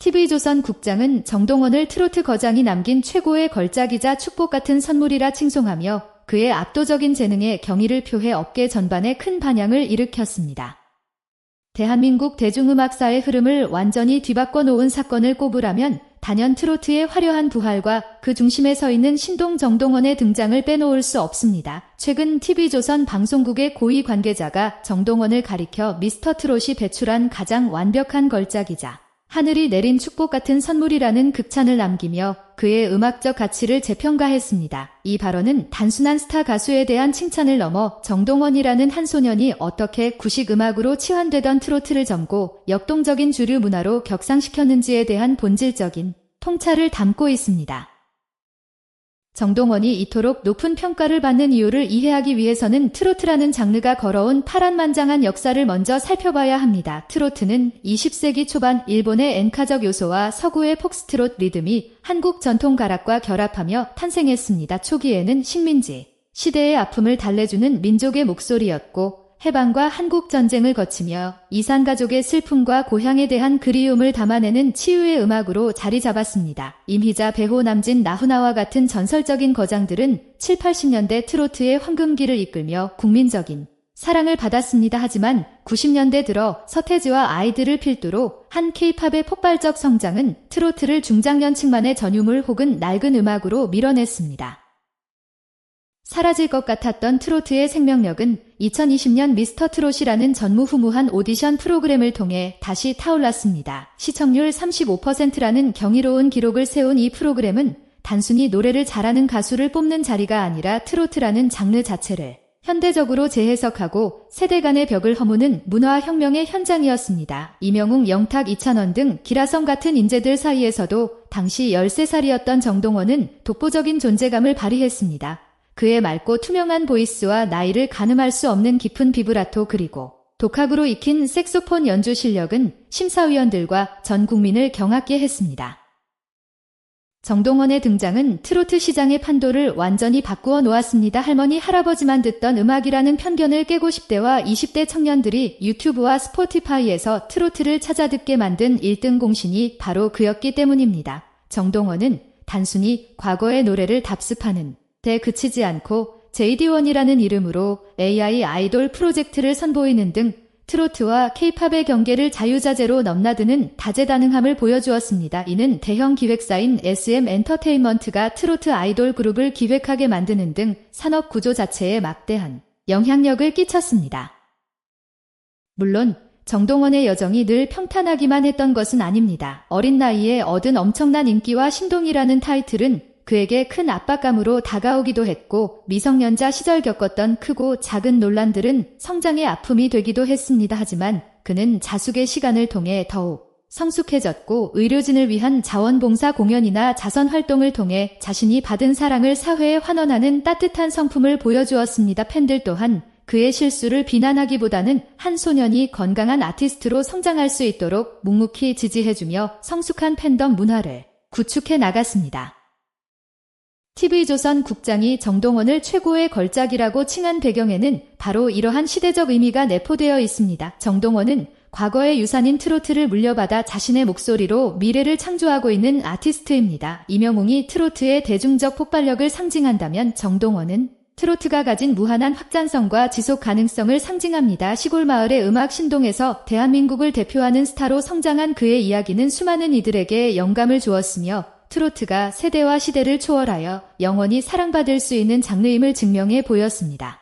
TV조선 국장은 정동원을 트로트 거장이 남긴 최고의 걸작이자 축복 같은 선물이라 칭송하며 그의 압도적인 재능에 경의를 표해 업계 전반에 큰 반향을 일으켰습니다. 대한민국 대중음악사의 흐름을 완전히 뒤바꿔 놓은 사건을 꼽으라면 단연 트로트의 화려한 부활과 그 중심에 서 있는 신동 정동원의 등장을 빼놓을 수 없습니다. 최근 TV조선 방송국의 고위 관계자가 정동원을 가리켜 미스터 트롯이 배출한 가장 완벽한 걸작이자 하늘이 내린 축복 같은 선물이라는 극찬을 남기며 그의 음악적 가치를 재평가했습니다. 이 발언은 단순한 스타 가수에 대한 칭찬을 넘어 정동원이라는 한 소년이 어떻게 구식 음악으로 치환되던 트로트를 접고 역동적인 주류 문화로 격상시켰는지에 대한 본질적인 통찰을 담고 있습니다. 정동원이 이토록 높은 평가를 받는 이유를 이해하기 위해서는 트로트라는 장르가 걸어온 파란만장한 역사를 먼저 살펴봐야 합니다. 트로트는 20세기 초반 일본의 엔카적 요소와 서구의 폭스트롯 리듬이 한국 전통 가락과 결합하며 탄생했습니다. 초기에는 식민지, 시대의 아픔을 달래주는 민족의 목소리였고 해방과 한국 전쟁을 거치며 이산 가족의 슬픔과 고향에 대한 그리움을 담아내는 치유의 음악으로 자리 잡았습니다. 임희자, 배호, 남진, 나훈아와 같은 전설적인 거장들은 7, 80년대 트로트의 황금기를 이끌며 국민적인 사랑을 받았습니다. 하지만 90년대 들어 서태지와 아이들을 필두로 한 케이팝의 폭발적 성장은 트로트를 중장년층만의 전유물 혹은 낡은 음악으로 밀어냈습니다. 사라질 것 같았던 트로트의 생명력은 2020년 미스터 트롯이라는 전무후무한 오디션 프로그램을 통해 다시 타올랐습니다. 시청률 35%라는 경이로운 기록을 세운 이 프로그램은 단순히 노래를 잘하는 가수를 뽑는 자리가 아니라 트로트라는 장르 자체를 현대적으로 재해석하고 세대 간의 벽을 허무는 문화혁명의 현장이었습니다. 이명웅, 영탁, 이찬원 등 기라성 같은 인재들 사이에서도 당시 13살이었던 정동원은 독보적인 존재감을 발휘했습니다. 그의 맑고 투명한 보이스와 나이를 가늠할 수 없는 깊은 비브라토 그리고 독학으로 익힌 색소폰 연주 실력은 심사위원들과 전 국민을 경악게 했습니다. 정동원의 등장은 트로트 시장의 판도를 완전히 바꾸어 놓았습니다. 할머니, 할아버지만 듣던 음악이라는 편견을 깨고 10대와 20대 청년들이 유튜브와 스포티파이에서 트로트를 찾아 듣게 만든 1등 공신이 바로 그였기 때문입니다. 정동원은 단순히 과거의 노래를 답습하는 대 그치지 않고 JD1이라는 이름으로 AI 아이돌 프로젝트를 선보이는 등 트로트와 케이팝의 경계를 자유자재로 넘나드는 다재다능함을 보여주었습니다. 이는 대형 기획사인 SM 엔터테인먼트가 트로트 아이돌 그룹을 기획하게 만드는 등 산업 구조 자체에 막대한 영향력을 끼쳤습니다. 물론 정동원의 여정이 늘 평탄하기만 했던 것은 아닙니다. 어린 나이에 얻은 엄청난 인기와 신동이라는 타이틀은 그에게 큰 압박감으로 다가오기도 했고 미성년자 시절 겪었던 크고 작은 논란들은 성장의 아픔이 되기도 했습니다. 하지만 그는 자숙의 시간을 통해 더욱 성숙해졌고 의료진을 위한 자원봉사 공연이나 자선 활동을 통해 자신이 받은 사랑을 사회에 환원하는 따뜻한 성품을 보여주었습니다. 팬들 또한 그의 실수를 비난하기보다는 한 소년이 건강한 아티스트로 성장할 수 있도록 묵묵히 지지해주며 성숙한 팬덤 문화를 구축해 나갔습니다. TV조선 국장이 정동원을 최고의 걸작이라고 칭한 배경에는 바로 이러한 시대적 의미가 내포되어 있습니다. 정동원은 과거의 유산인 트로트를 물려받아 자신의 목소리로 미래를 창조하고 있는 아티스트입니다. 이명웅이 트로트의 대중적 폭발력을 상징한다면 정동원은 트로트가 가진 무한한 확장성과 지속 가능성을 상징합니다. 시골 마을의 음악 신동에서 대한민국을 대표하는 스타로 성장한 그의 이야기는 수많은 이들에게 영감을 주었으며 트로트가 세대와 시대를 초월하여 영원히 사랑받을 수 있는 장르임을 증명해 보였습니다.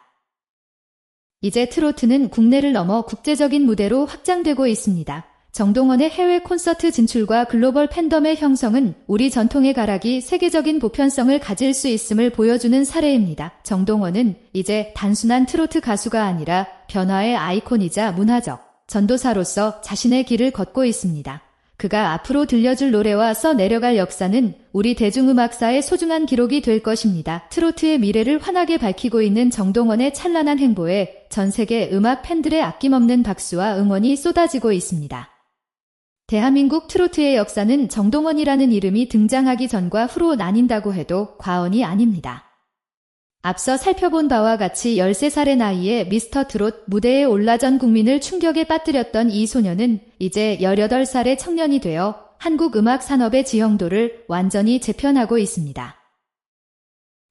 이제 트로트는 국내를 넘어 국제적인 무대로 확장되고 있습니다. 정동원의 해외 콘서트 진출과 글로벌 팬덤의 형성은 우리 전통의 가락이 세계적인 보편성을 가질 수 있음을 보여주는 사례입니다. 정동원은 이제 단순한 트로트 가수가 아니라 변화의 아이콘이자 문화적 전도사로서 자신의 길을 걷고 있습니다. 그가 앞으로 들려줄 노래와 써 내려갈 역사는 우리 대중음악사의 소중한 기록이 될 것입니다. 트로트의 미래를 환하게 밝히고 있는 정동원의 찬란한 행보에 전 세계 음악 팬들의 아낌없는 박수와 응원이 쏟아지고 있습니다. 대한민국 트로트의 역사는 정동원이라는 이름이 등장하기 전과 후로 나뉜다고 해도 과언이 아닙니다. 앞서 살펴본 바와 같이 13살의 나이에 미스터 트롯 무대에 올라 전 국민을 충격에 빠뜨렸던 이 소녀는 이제 18살의 청년이 되어 한국 음악 산업의 지형도를 완전히 재편하고 있습니다.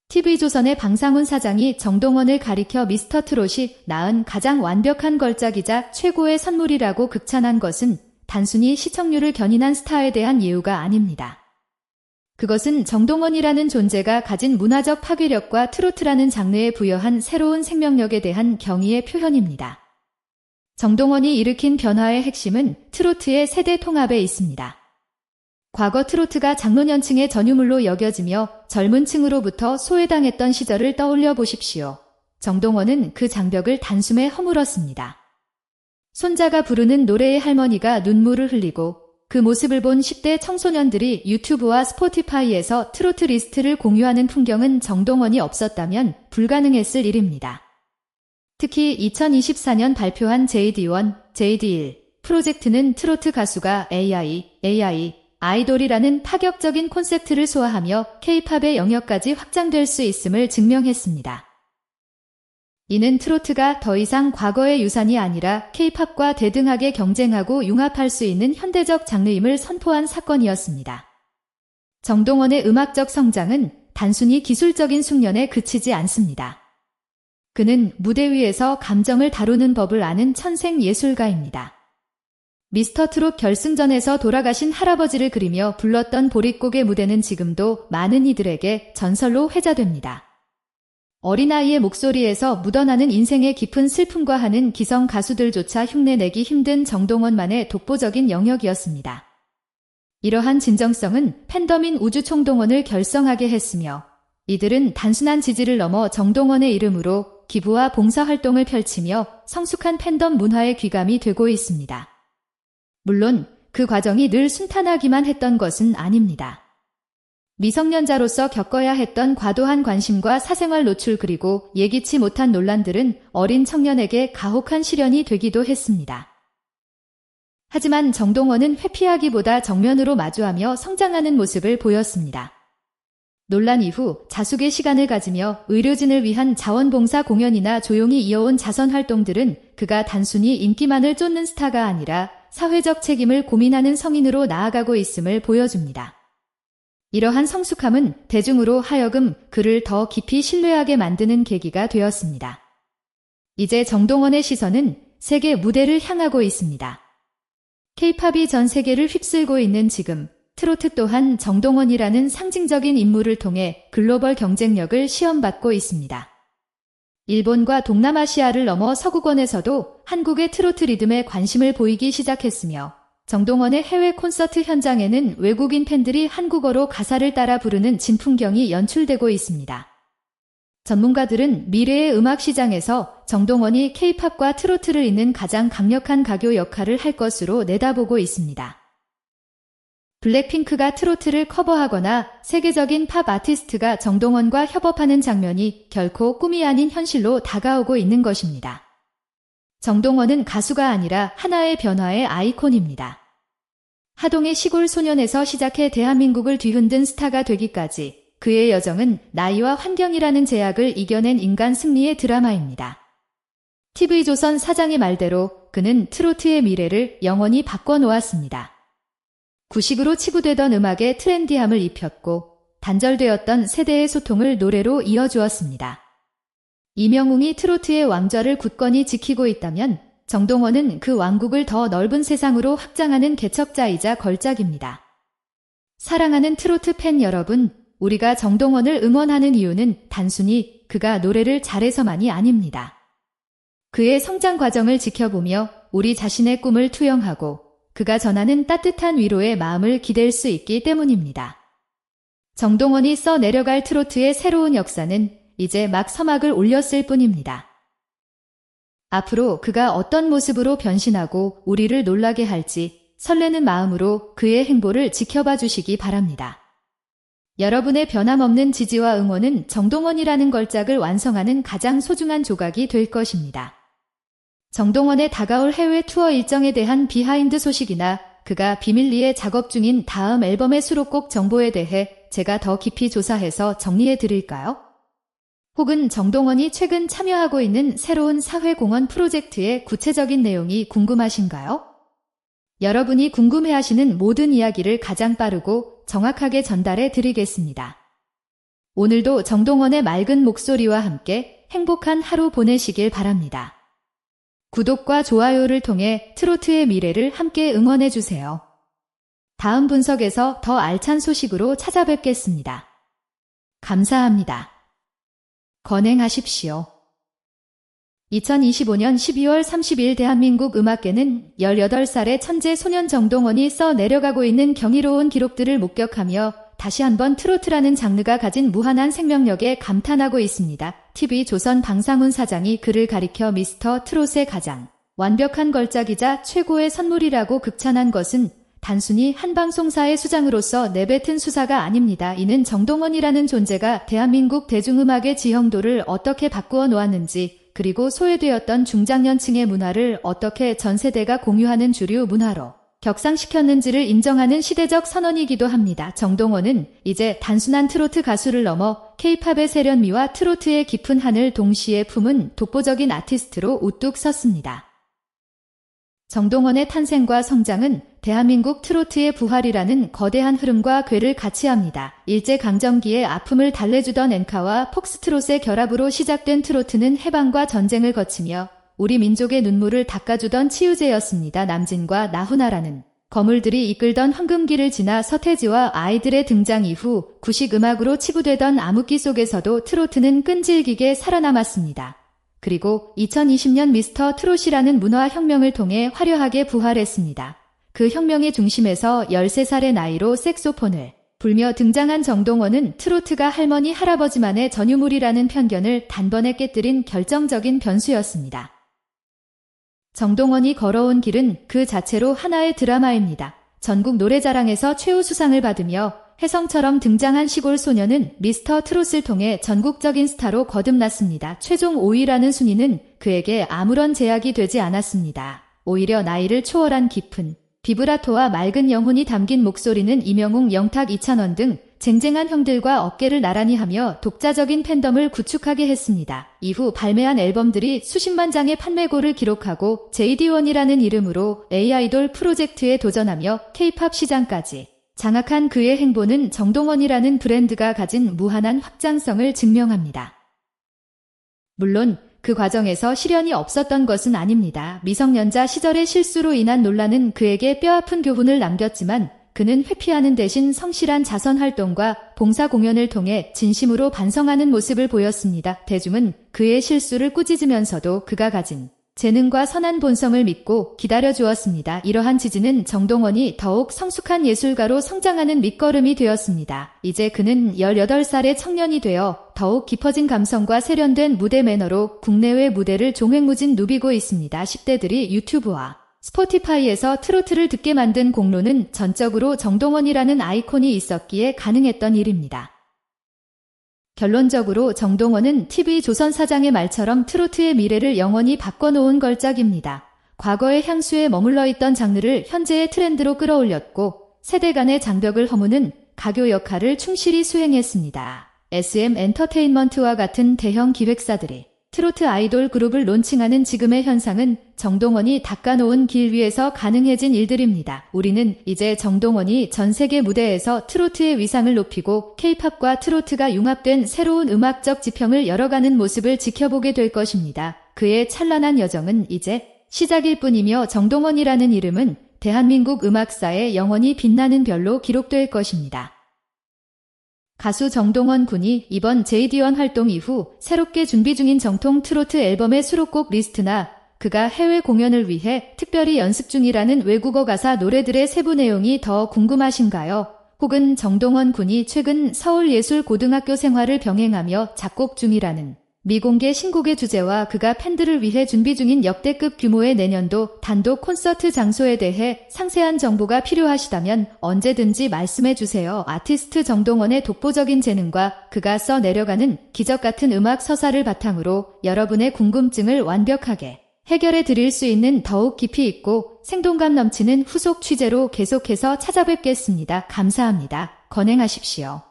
TV조선의 방상훈 사장이 정동원을 가리켜 미스터 트롯이 낳은 가장 완벽한 걸작이자 최고의 선물이라고 극찬한 것은 단순히 시청률을 견인한 스타에 대한 예우가 아닙니다. 그것은 정동원이라는 존재가 가진 문화적 파괴력과 트로트라는 장르에 부여한 새로운 생명력에 대한 경의의 표현입니다. 정동원이 일으킨 변화의 핵심은 트로트의 세대 통합에 있습니다. 과거 트로트가 장노년층의 전유물로 여겨지며 젊은 층으로부터 소외당했던 시절을 떠올려 보십시오. 정동원은 그 장벽을 단숨에 허물었습니다. 손자가 부르는 노래의 할머니가 눈물을 흘리고 그 모습을 본 10대 청소년들이 유튜브와 스포티파이에서 트로트 리스트를 공유하는 풍경은 정동원이 없었다면 불가능했을 일입니다. 특히 2024년 발표한 JD1, JD1 프로젝트는 트로트 가수가 AI, AI, 아이돌이라는 파격적인 콘셉트를 소화하며 K-팝의 영역까지 확장될 수 있음을 증명했습니다. 이는 트로트가 더 이상 과거의 유산이 아니라 K-팝과 대등하게 경쟁하고 융합할 수 있는 현대적 장르임을 선포한 사건이었습니다. 정동원의 음악적 성장은 단순히 기술적인 숙련에 그치지 않습니다. 그는 무대 위에서 감정을 다루는 법을 아는 천생 예술가입니다. 미스터 트롯 결승전에서 돌아가신 할아버지를 그리며 불렀던 보릿고개 무대는 지금도 많은 이들에게 전설로 회자됩니다. 어린아이의 목소리에서 묻어나는 인생의 깊은 슬픔과 하는 기성 가수들조차 흉내내기 힘든 정동원만의 독보적인 영역이었습니다. 이러한 진정성은 팬덤인 우주총동원을 결성하게 했으며 이들은 단순한 지지를 넘어 정동원의 이름으로 기부와 봉사활동을 펼치며 성숙한 팬덤 문화의 귀감이 되고 있습니다. 물론 그 과정이 늘 순탄하기만 했던 것은 아닙니다. 미성년자로서 겪어야 했던 과도한 관심과 사생활 노출 그리고 예기치 못한 논란들은 어린 청년에게 가혹한 시련이 되기도 했습니다. 하지만 정동원은 회피하기보다 정면으로 마주하며 성장하는 모습을 보였습니다. 논란 이후 자숙의 시간을 가지며 의료진을 위한 자원봉사 공연이나 조용히 이어온 자선 활동들은 그가 단순히 인기만을 쫓는 스타가 아니라 사회적 책임을 고민하는 성인으로 나아가고 있음을 보여줍니다. 이러한 성숙함은 대중으로 하여금 그를 더 깊이 신뢰하게 만드는 계기가 되었습니다. 이제 정동원의 시선은 세계 무대를 향하고 있습니다. 케이팝이 전 세계를 휩쓸고 있는 지금 트로트 또한 정동원이라는 상징적인 인물을 통해 글로벌 경쟁력을 시험받고 있습니다. 일본과 동남아시아를 넘어 서구권에서도 한국의 트로트 리듬에 관심을 보이기 시작했으며 정동원의 해외 콘서트 현장에는 외국인 팬들이 한국어로 가사를 따라 부르는 진풍경이 연출되고 있습니다. 전문가들은 미래의 음악 시장에서 정동원이 케이팝과 트로트를 잇는 가장 강력한 가교 역할을 할 것으로 내다보고 있습니다. 블랙핑크가 트로트를 커버하거나 세계적인 팝 아티스트가 정동원과 협업하는 장면이 결코 꿈이 아닌 현실로 다가오고 있는 것입니다. 정동원은 가수가 아니라 하나의 변화의 아이콘입니다. 하동의 시골 소년에서 시작해 대한민국을 뒤흔든 스타가 되기까지 그의 여정은 나이와 환경이라는 제약을 이겨낸 인간 승리의 드라마입니다. TV조선 사장의 말대로 그는 트로트의 미래를 영원히 바꿔놓았습니다. 구식으로 치부되던 음악에 트렌디함을 입혔고 단절되었던 세대의 소통을 노래로 이어주었습니다. 이명웅이 트로트의 왕좌를 굳건히 지키고 있다면 정동원은 그 왕국을 더 넓은 세상으로 확장하는 개척자이자 걸작입니다. 사랑하는 트로트 팬 여러분, 우리가 정동원을 응원하는 이유는 단순히 그가 노래를 잘해서만이 아닙니다. 그의 성장 과정을 지켜보며 우리 자신의 꿈을 투영하고 그가 전하는 따뜻한 위로의 마음을 기댈 수 있기 때문입니다. 정동원이 써 내려갈 트로트의 새로운 역사는 이제 막 서막을 올렸을 뿐입니다. 앞으로 그가 어떤 모습으로 변신하고 우리를 놀라게 할지 설레는 마음으로 그의 행보를 지켜봐 주시기 바랍니다. 여러분의 변함없는 지지와 응원은 정동원이라는 걸작을 완성하는 가장 소중한 조각이 될 것입니다. 정동원의 다가올 해외 투어 일정에 대한 비하인드 소식이나 그가 비밀리에 작업 중인 다음 앨범의 수록곡 정보에 대해 제가 더 깊이 조사해서 정리해 드릴까요? 혹은 정동원이 최근 참여하고 있는 새로운 사회공헌 프로젝트의 구체적인 내용이 궁금하신가요? 여러분이 궁금해하시는 모든 이야기를 가장 빠르고 정확하게 전달해 드리겠습니다. 오늘도 정동원의 맑은 목소리와 함께 행복한 하루 보내시길 바랍니다. 구독과 좋아요를 통해 트로트의 미래를 함께 응원해 주세요. 다음 분석에서 더 알찬 소식으로 찾아뵙겠습니다. 감사합니다. 건행하십시오. 2025년 12월 30일 대한민국 음악계는 18살의 천재 소년 정동원이 써 내려가고 있는 경이로운 기록들을 목격하며 다시 한번 트로트라는 장르가 가진 무한한 생명력에 감탄하고 있습니다. TV 조선 방상훈 사장이 그를 가리켜 미스터 트롯의 가장 완벽한 걸작이자 최고의 선물이라고 극찬한 것은 단순히 한 방송사의 수장으로서 내뱉은 수사가 아닙니다. 이는 정동원이라는 존재가 대한민국 대중음악의 지형도를 어떻게 바꾸어 놓았는지 그리고 소외되었던 중장년층의 문화를 어떻게 전 세대가 공유하는 주류 문화로 격상시켰는지를 인정하는 시대적 선언이기도 합니다. 정동원은 이제 단순한 트로트 가수를 넘어 케이팝의 세련미와 트로트의 깊은 한을 동시에 품은 독보적인 아티스트로 우뚝 섰습니다. 정동원의 탄생과 성장은 대한민국 트로트의 부활이라는 거대한 흐름과 궤를 같이 합니다. 일제강점기의 아픔을 달래주던 엔카와 폭스트롯의 결합으로 시작된 트로트는 해방과 전쟁을 거치며 우리 민족의 눈물을 닦아주던 치유제였습니다. 남진과 나훈아라는 거물들이 이끌던 황금기를 지나 서태지와 아이들의 등장 이후 구식 음악으로 치부되던 암흑기 속에서도 트로트는 끈질기게 살아남았습니다. 그리고 2020년 미스터 트롯이라는 문화 혁명을 통해 화려하게 부활했습니다. 그 혁명의 중심에서 13살의 나이로 색소폰을 불며 등장한 정동원은 트로트가 할머니 할아버지만의 전유물이라는 편견을 단번에 깨뜨린 결정적인 변수였습니다. 정동원이 걸어온 길은 그 자체로 하나의 드라마입니다. 전국 노래자랑에서 최우수상을 받으며 혜성처럼 등장한 시골 소녀는 미스터 트롯을 통해 전국적인 스타로 거듭났습니다. 최종 5위라는 순위는 그에게 아무런 제약이 되지 않았습니다. 오히려 나이를 초월한 깊은 비브라토와 맑은 영혼이 담긴 목소리는 이명웅, 영탁, 이찬원 등 쟁쟁한 형들과 어깨를 나란히 하며 독자적인 팬덤을 구축하게 했습니다. 이후 발매한 앨범들이 수십만 장의 판매고를 기록하고 JD1이라는 이름으로 A아이돌 프로젝트에 도전하며 K-팝 시장까지 장악한 그의 행보는 정동원이라는 브랜드가 가진 무한한 확장성을 증명합니다. 물론 그 과정에서 시련이 없었던 것은 아닙니다. 미성년자 시절의 실수로 인한 논란은 그에게 뼈아픈 교훈을 남겼지만 그는 회피하는 대신 성실한 자선 활동과 봉사 공연을 통해 진심으로 반성하는 모습을 보였습니다. 대중은 그의 실수를 꾸짖으면서도 그가 가진 재능과 선한 본성을 믿고 기다려 주었습니다. 이러한 지지는 정동원이 더욱 성숙한 예술가로 성장하는 밑거름이 되었습니다. 이제 그는 18살의 청년이 되어 더욱 깊어진 감성과 세련된 무대 매너로 국내외 무대를 종횡무진 누비고 있습니다. 10대들이 유튜브와 스포티파이에서 트로트를 듣게 만든 공로는 전적으로 정동원이라는 아이콘이 있었기에 가능했던 일입니다. 결론적으로 정동원은 TV 조선 사장의 말처럼 트로트의 미래를 영원히 바꿔놓은 걸작입니다. 과거의 향수에 머물러 있던 장르를 현재의 트렌드로 끌어올렸고 세대 간의 장벽을 허무는 가교 역할을 충실히 수행했습니다. SM 엔터테인먼트와 같은 대형 기획사들이 트로트 아이돌 그룹을 론칭하는 지금의 현상은 정동원이 닦아놓은 길 위에서 가능해진 일들입니다. 우리는 이제 정동원이 전 세계 무대에서 트로트의 위상을 높이고 케이팝과 트로트가 융합된 새로운 음악적 지평을 열어가는 모습을 지켜보게 될 것입니다. 그의 찬란한 여정은 이제 시작일 뿐이며 정동원이라는 이름은 대한민국 음악사에 영원히 빛나는 별로 기록될 것입니다. 가수 정동원 군이 이번 JD1 활동 이후 새롭게 준비 중인 정통 트로트 앨범의 수록곡 리스트나 그가 해외 공연을 위해 특별히 연습 중이라는 외국어 가사 노래들의 세부 내용이 더 궁금하신가요? 혹은 정동원 군이 최근 서울예술고등학교 생활을 병행하며 작곡 중이라는 미공개 신곡의 주제와 그가 팬들을 위해 준비 중인 역대급 규모의 내년도 단독 콘서트 장소에 대해 상세한 정보가 필요하시다면 언제든지 말씀해 주세요. 아티스트 정동원의 독보적인 재능과 그가 써 내려가는 기적 같은 음악 서사를 바탕으로 여러분의 궁금증을 완벽하게 해결해 드릴 수 있는 더욱 깊이 있고 생동감 넘치는 후속 취재로 계속해서 찾아뵙겠습니다. 감사합니다. 건행하십시오.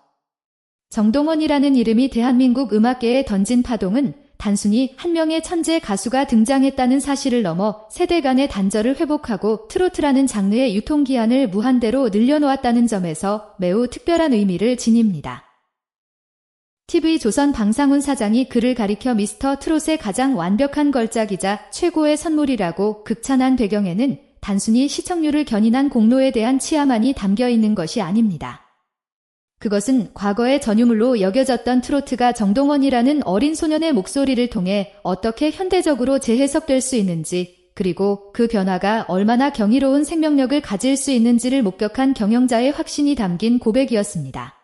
정동원이라는 이름이 대한민국 음악계에 던진 파동은 단순히 한 명의 천재 가수가 등장했다는 사실을 넘어 세대 간의 단절을 회복하고 트로트라는 장르의 유통기한을 무한대로 늘려놓았다는 점에서 매우 특별한 의미를 지닙니다. TV조선 방상훈 사장이 그를 가리켜 미스터 트롯의 가장 완벽한 걸작이자 최고의 선물이라고 극찬한 배경에는 단순히 시청률을 견인한 공로에 대한 치아만이 담겨 있는 것이 아닙니다. 그것은 과거의 전유물로 여겨졌던 트로트가 정동원이라는 어린 소년의 목소리를 통해 어떻게 현대적으로 재해석될 수 있는지, 그리고 그 변화가 얼마나 경이로운 생명력을 가질 수 있는지를 목격한 경영자의 확신이 담긴 고백이었습니다.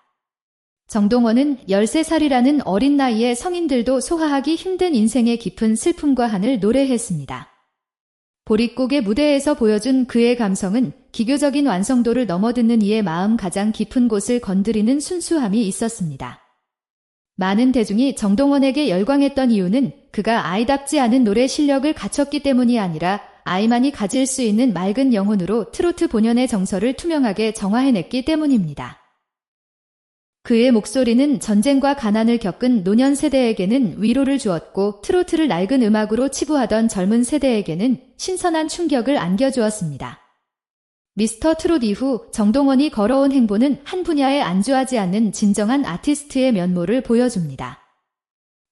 정동원은 13살이라는 어린 나이에 성인들도 소화하기 힘든 인생의 깊은 슬픔과 한을 노래했습니다. 보릿고개 무대에서 보여준 그의 감성은 기교적인 완성도를 넘어듣는 이의 마음 가장 깊은 곳을 건드리는 순수함이 있었습니다. 많은 대중이 정동원에게 열광했던 이유는 그가 아이답지 않은 노래 실력을 갖췄기 때문이 아니라 아이만이 가질 수 있는 맑은 영혼으로 트로트 본연의 정서를 투명하게 정화해냈기 때문입니다. 그의 목소리는 전쟁과 가난을 겪은 노년 세대에게는 위로를 주었고 트로트를 낡은 음악으로 치부하던 젊은 세대에게는 신선한 충격을 안겨주었습니다. 미스터 트롯 이후 정동원이 걸어온 행보는 한 분야에 안주하지 않는 진정한 아티스트의 면모를 보여줍니다.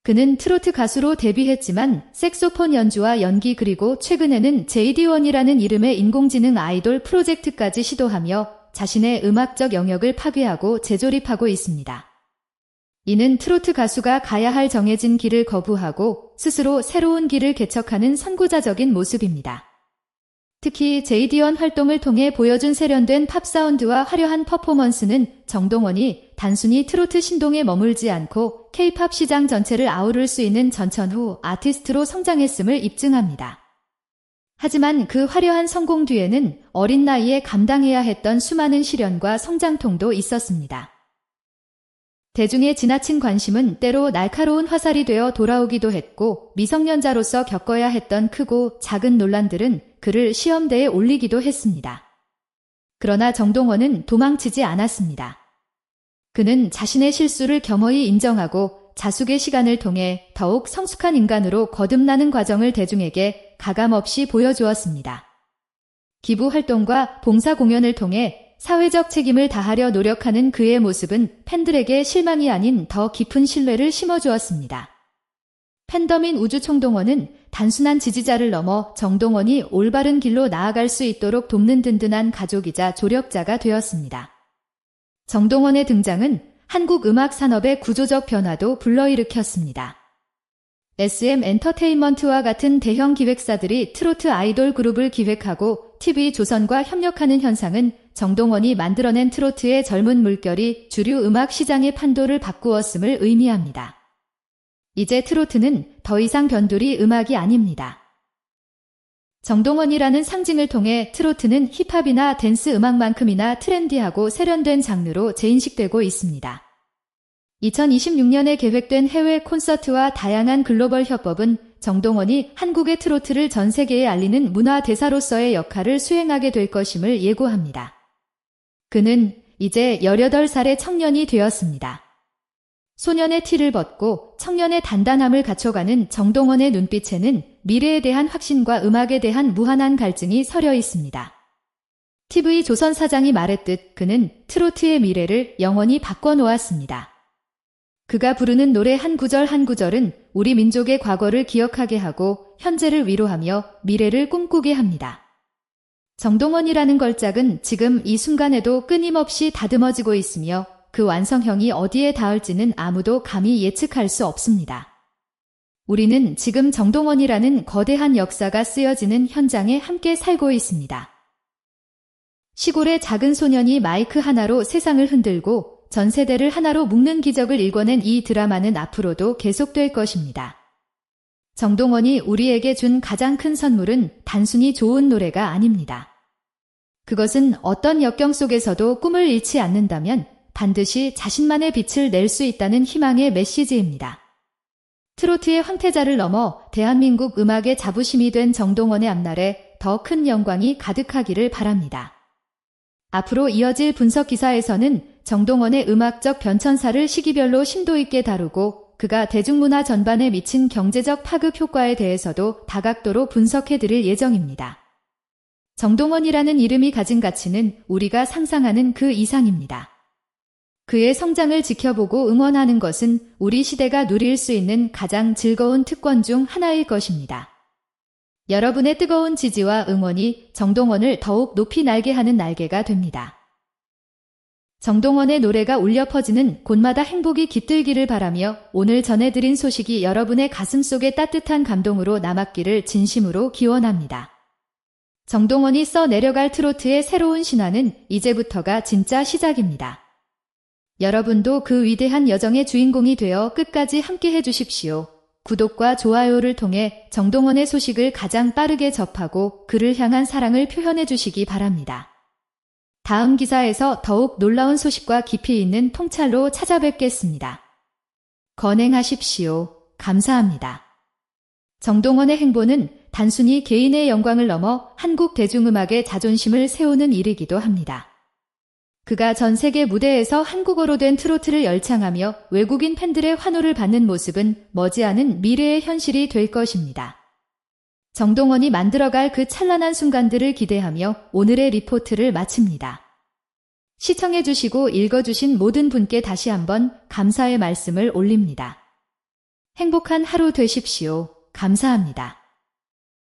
그는 트로트 가수로 데뷔했지만 색소폰 연주와 연기 그리고 최근에는 JD1이라는 이름의 인공지능 아이돌 프로젝트까지 시도하며 자신의 음악적 영역을 파괴하고 재조립하고 있습니다. 이는 트로트 가수가 가야 할 정해진 길을 거부하고 스스로 새로운 길을 개척하는 선구자적인 모습입니다. 특히 JD1 활동을 통해 보여준 세련된 팝 사운드와 화려한 퍼포먼스는 정동원이 단순히 트로트 신동에 머물지 않고 K-팝 시장 전체를 아우를 수 있는 전천후 아티스트로 성장했음을 입증합니다. 하지만 그 화려한 성공 뒤에는 어린 나이에 감당해야 했던 수많은 시련과 성장통도 있었습니다. 대중의 지나친 관심은 때로 날카로운 화살이 되어 돌아오기도 했고 미성년자로서 겪어야 했던 크고 작은 논란들은 그를 시험대에 올리기도 했습니다. 그러나 정동원은 도망치지 않았습니다. 그는 자신의 실수를 겸허히 인정하고 자숙의 시간을 통해 더욱 성숙한 인간으로 거듭나는 과정을 대중에게 가감없이 보여주었습니다. 기부 활동과 봉사 공연을 통해 사회적 책임을 다하려 노력하는 그의 모습은 팬들에게 실망이 아닌 더 깊은 신뢰를 심어주었습니다. 팬덤인 우주총동원은 단순한 지지자를 넘어 정동원이 올바른 길로 나아갈 수 있도록 돕는 든든한 가족이자 조력자가 되었습니다. 정동원의 등장은 한국 음악 산업의 구조적 변화도 불러일으켰습니다. SM 엔터테인먼트와 같은 대형 기획사들이 트로트 아이돌 그룹을 기획하고 TV 조선과 협력하는 현상은 정동원이 만들어낸 트로트의 젊은 물결이 주류 음악 시장의 판도를 바꾸었음을 의미합니다. 이제 트로트는 더 이상 변두리 음악이 아닙니다. 정동원이라는 상징을 통해 트로트는 힙합이나 댄스 음악만큼이나 트렌디하고 세련된 장르로 재인식되고 있습니다. 2026년에 계획된 해외 콘서트와 다양한 글로벌 협업은 정동원이 한국의 트로트를 전 세계에 알리는 문화 대사로서의 역할을 수행하게 될 것임을 예고합니다. 그는 이제 18살의 청년이 되었습니다. 소년의 티를 벗고 청년의 단단함을 갖춰가는 정동원의 눈빛에는 미래에 대한 확신과 음악에 대한 무한한 갈증이 서려 있습니다. TV 조선 사장이 말했듯 그는 트로트의 미래를 영원히 바꿔놓았습니다. 그가 부르는 노래 한 구절 한 구절은 우리 민족의 과거를 기억하게 하고 현재를 위로하며 미래를 꿈꾸게 합니다. 정동원이라는 걸작은 지금 이 순간에도 끊임없이 다듬어지고 있으며 그 완성형이 어디에 닿을지는 아무도 감히 예측할 수 없습니다. 우리는 지금 정동원이라는 거대한 역사가 쓰여지는 현장에 함께 살고 있습니다. 시골의 작은 소년이 마이크 하나로 세상을 흔들고 전 세대를 하나로 묶는 기적을 일궈낸 이 드라마는 앞으로도 계속될 것입니다. 정동원이 우리에게 준 가장 큰 선물은 단순히 좋은 노래가 아닙니다. 그것은 어떤 역경 속에서도 꿈을 잃지 않는다면 반드시 자신만의 빛을 낼 수 있다는 희망의 메시지입니다. 트로트의 황태자를 넘어 대한민국 음악의 자부심이 된 정동원의 앞날에 더 큰 영광이 가득하기를 바랍니다. 앞으로 이어질 분석 기사에서는 정동원의 음악적 변천사를 시기별로 심도 있게 다루고 그가 대중문화 전반에 미친 경제적 파급 효과에 대해서도 다각도로 분석해 드릴 예정입니다. 정동원이라는 이름이 가진 가치는 우리가 상상하는 그 이상입니다. 그의 성장을 지켜보고 응원하는 것은 우리 시대가 누릴 수 있는 가장 즐거운 특권 중 하나일 것입니다. 여러분의 뜨거운 지지와 응원이 정동원을 더욱 높이 날게 하는 날개가 됩니다. 정동원의 노래가 울려 퍼지는 곳마다 행복이 깃들기를 바라며 오늘 전해드린 소식이 여러분의 가슴 속에 따뜻한 감동으로 남았기를 진심으로 기원합니다. 정동원이 써 내려갈 트로트의 새로운 신화는 이제부터가 진짜 시작입니다. 여러분도 그 위대한 여정의 주인공이 되어 끝까지 함께 해주십시오. 구독과 좋아요를 통해 정동원의 소식을 가장 빠르게 접하고 그를 향한 사랑을 표현해 주시기 바랍니다. 다음 기사에서 더욱 놀라운 소식과 깊이 있는 통찰로 찾아뵙겠습니다. 건행하십시오. 감사합니다. 정동원의 행보는 단순히 개인의 영광을 넘어 한국 대중음악의 자존심을 세우는 일이기도 합니다. 그가 전 세계 무대에서 한국어로 된 트로트를 열창하며 외국인 팬들의 환호를 받는 모습은 머지않은 미래의 현실이 될 것입니다. 정동원이 만들어갈 그 찬란한 순간들을 기대하며 오늘의 리포트를 마칩니다. 시청해주시고 읽어주신 모든 분께 다시 한번 감사의 말씀을 올립니다. 행복한 하루 되십시오. 감사합니다.